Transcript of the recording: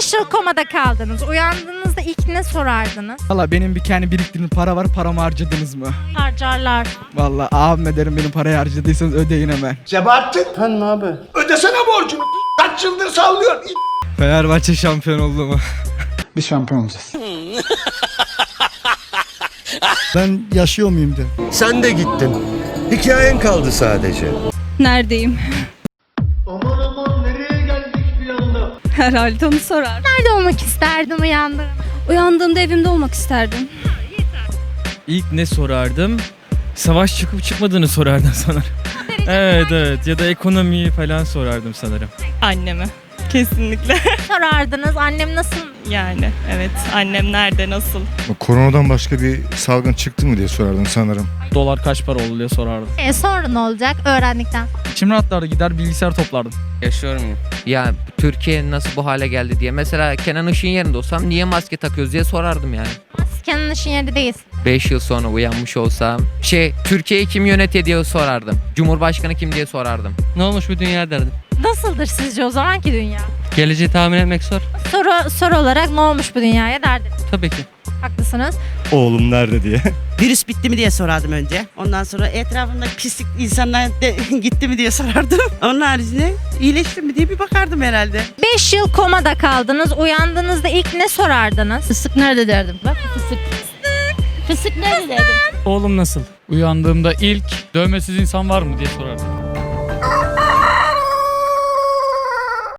5 yıl komada kaldınız. Uyandığınızda ilk ne sorardınız? Valla benim bir kendi biriktirdiğim para var paramı harcadınız mı? Harcarlar. Valla abim ederim benim parayı harcadıysanız ödeyin hemen. Sebahattin. Efendim abi. Ödesene borcunu. Kaç yıldır sallıyor. Fenerbahçe şampiyon oldu mu? Biz şampiyon olacağız. ben yaşıyor muyum de. Sen de gittin. Hikayen kaldı sadece. Neredeyim? Herhalde onu sorar. Nerede olmak isterdin uyandığında? Uyandığımda evimde olmak isterdim. İlk ne sorardım? Savaş çıkıp çıkmadığını sorardım sanırım. evet evet ya da ekonomiyi falan sorardım sanırım. Anneme. Kesinlikle. Sorardınız. Annem nasıl? Yani evet. Annem nerede, nasıl? Koronadan başka bir salgın çıktı mı diye sorardım sanırım. Dolar kaç para oldu diye sorardım. E, sonra ne olacak öğrendikten? İçim rahatlardı gider bilgisayar toplardım. Yaşıyorum ya Türkiye nasıl bu hale geldi diye. Mesela Kenan Işık'ın yerinde olsam niye maske takıyoruz diye sorardım yani. Maskenin işin yeri değilsin. 5 yıl sonra uyanmış olsam şey Türkiye'yi kim yönetiyor diye sorardım. Cumhurbaşkanı kim diye sorardım. Ne olmuş bu dünya derdim. Nasıldır sizce o zamanki dünya? Geleceği tahmin etmek zor. Soru, soru olarak ne olmuş bu dünyaya derdiniz. Tabii ki. Haklısınız. Oğlum nerede diye. Virüs bitti mi diye sorardım önce. Ondan sonra etrafımda pislik insanlar de, gitti mi diye sorardım. Onun haricinde iyileşti mi diye bir bakardım herhalde. 5 yıl komada kaldınız. Uyandığınızda ilk ne sorardınız? Fıstık nerede derdim. Bak fıstık. Fıstık nerede derdim. Oğlum nasıl? Uyandığımda ilk dövmesiz insan var mı diye sorardım.